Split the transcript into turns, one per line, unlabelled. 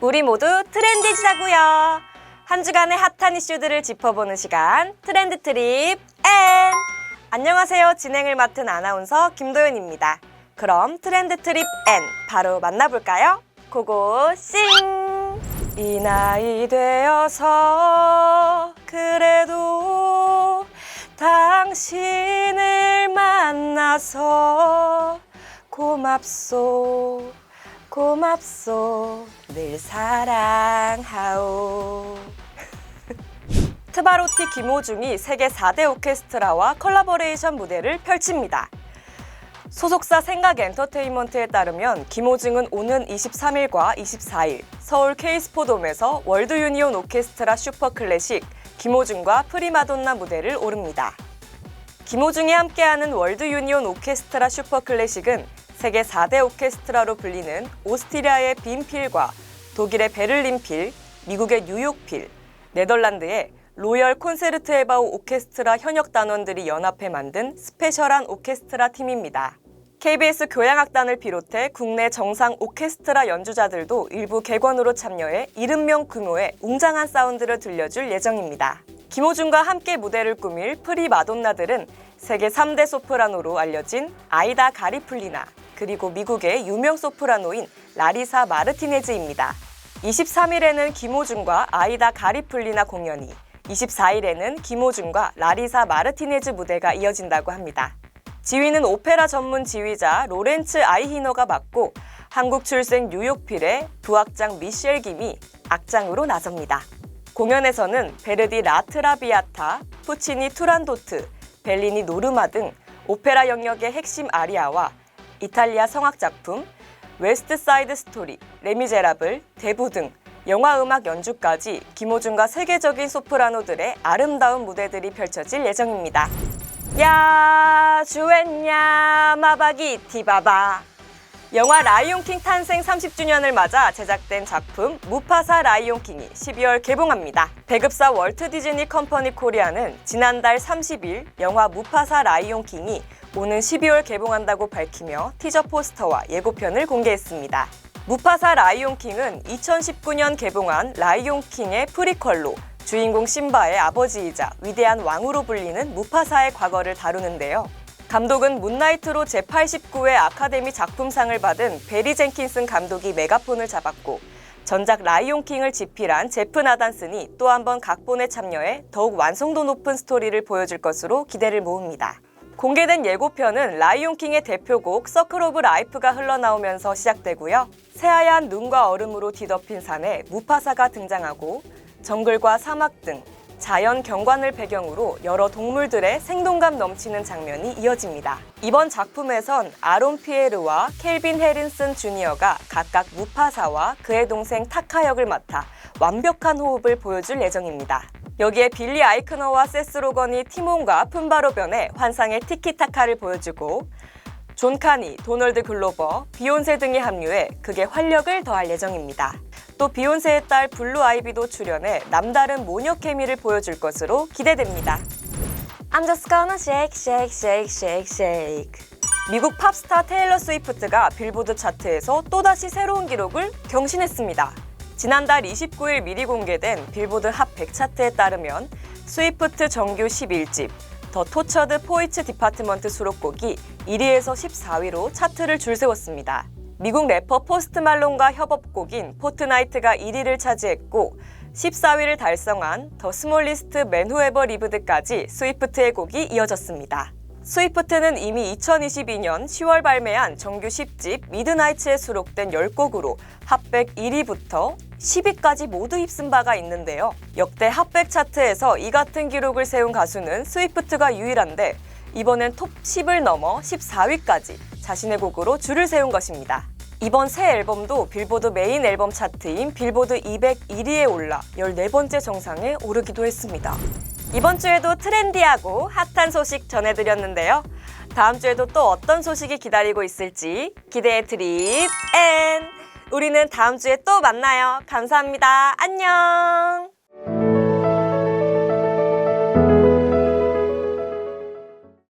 우리 모두 트렌디지자고요. 한 주간의 핫한 이슈들을 짚어보는 시간 트렌드 트립 N. 안녕하세요. 진행을 맡은 아나운서 김도연입니다. 그럼 트렌드 트립 N 바로 만나볼까요? 고고 싱! 이 나이 되어서 그래도 당신을 만나서 고맙소 고맙소 늘 사랑하오 트바로티 김호중이 세계 4대 오케스트라와 컬라보레이션 무대를 펼칩니다. 소속사 생각 엔터테인먼트에 따르면 김호중은 오는 23일과 24일 서울 K스포돔에서 월드 유니온 오케스트라 슈퍼 클래식 김호중과 프리마돈나 무대를 오릅니다. 김호중이 함께하는 월드 유니온 오케스트라 슈퍼 클래식은 세계 4대 오케스트라로 불리는 오스트리아의 빈필과 독일의 베를린필, 미국의 뉴욕필, 네덜란드의 로열 콘세르트 에바우 오케스트라 현역 단원들이 연합해 만든 스페셜한 오케스트라 팀입니다. KBS 교향악단을 비롯해 국내 정상 오케스트라 연주자들도 일부 객원으로 참여해 70명 규모의 웅장한 사운드를 들려줄 예정입니다. 김호중과 함께 무대를 꾸밀 프리 마돈나들은 세계 3대 소프라노로 알려진 아이다 가리플리나 그리고 미국의 유명 소프라노인 라리사 마르티네즈입니다. 23일에는 김호중과 아이다 가리플리나 공연이, 24일에는 김호중과 라리사 마르티네즈 무대가 이어진다고 합니다. 지휘는 오페라 전문 지휘자 로렌츠 아이히너가 맡고 한국 출생 뉴욕필의 부악장 미셸 김이 악장으로 나섭니다. 공연에서는 베르디 라트라비아타, 푸치니 투란도트, 벨리니 노르마 등 오페라 영역의 핵심 아리아와 이탈리아 성악 작품, 웨스트 사이드 스토리, 레미제라블, 대부 등 영화 음악 연주까지 김호중과 세계적인 소프라노들의 아름다운 무대들이 펼쳐질 예정입니다. 야 주엔냐 마바기 티바바 영화 라이온킹 탄생 30주년을 맞아 제작된 작품 무파사 라이온킹이 12월 개봉합니다. 배급사 월트 디즈니 컴퍼니 코리아는 지난달 30일 영화 무파사 라이온킹이 오는 12월 개봉한다고 밝히며 티저 포스터와 예고편을 공개했습니다. 무파사 라이온킹은 2019년 개봉한 라이온킹의 프리퀄로 주인공 심바의 아버지이자 위대한 왕으로 불리는 무파사의 과거를 다루는데요. 감독은 문나이트로 제89회 아카데미 작품상을 받은 베리 젠킨슨 감독이 메가폰을 잡았고 전작 라이온킹을 집필한 제프 나단슨이 또 한 번 각본에 참여해 더욱 완성도 높은 스토리를 보여줄 것으로 기대를 모읍니다. 공개된 예고편은 라이온킹의 대표곡 서클 오브 라이프가 흘러나오면서 시작되고요. 새하얀 눈과 얼음으로 뒤덮인 산에 무파사가 등장하고 정글과 사막 등 자연 경관을 배경으로 여러 동물들의 생동감 넘치는 장면이 이어집니다. 이번 작품에선 아론 피에르와 켈빈 헤린슨 주니어가 각각 무파사와 그의 동생 타카 역을 맡아 완벽한 호흡을 보여줄 예정입니다. 여기에 빌리 아이크너와 세스 로건이 티몬과 푼바로 변해 환상의 티키타카를 보여주고 존 카니, 도널드 글로버, 비욘세 등이 합류해 극의 활력을 더할 예정입니다. 또 비욘세의 딸 블루 아이비도 출연해 남다른 모녀 케미를 보여줄 것으로 기대됩니다. I'm just gonna shake, shake, shake, shake, shake. 미국 팝스타 테일러 스위프트가 빌보드 차트에서 또다시 새로운 기록을 경신했습니다. 지난달 29일 미리 공개된 빌보드 핫 100 차트에 따르면 스위프트 정규 11집 더 토처드 포이츠 디파트먼트 수록곡이 1위에서 14위로 차트를 줄세웠습니다. 미국 래퍼 포스트 말론과 협업곡인 포트나이트가 1위를 차지했고 14위를 달성한 더 스몰리스트 맨 후에버 리브드까지 스위프트의 곡이 이어졌습니다. 스위프트는 이미 2022년 10월 발매한 정규 10집 미드나이츠에 수록된 10곡으로 핫백 1위부터 10위까지 모두 입쓴 바가 있는데요. 역대 핫백 차트에서 이 같은 기록을 세운 가수는 스위프트가 유일한데 이번엔 톱 10을 넘어 14위까지 자신의 곡으로 줄을 세운 것입니다. 이번 새 앨범도 빌보드 메인 앨범 차트인 빌보드 201위에 올라 14번째 정상에 오르기도 했습니다. 이번 주에도 트렌디하고 핫한 소식 전해드렸는데요. 다음 주에도 또 어떤 소식이 기다리고 있을지 기대해 드립 앤 우리는 다음 주에 또 만나요. 감사합니다. 안녕.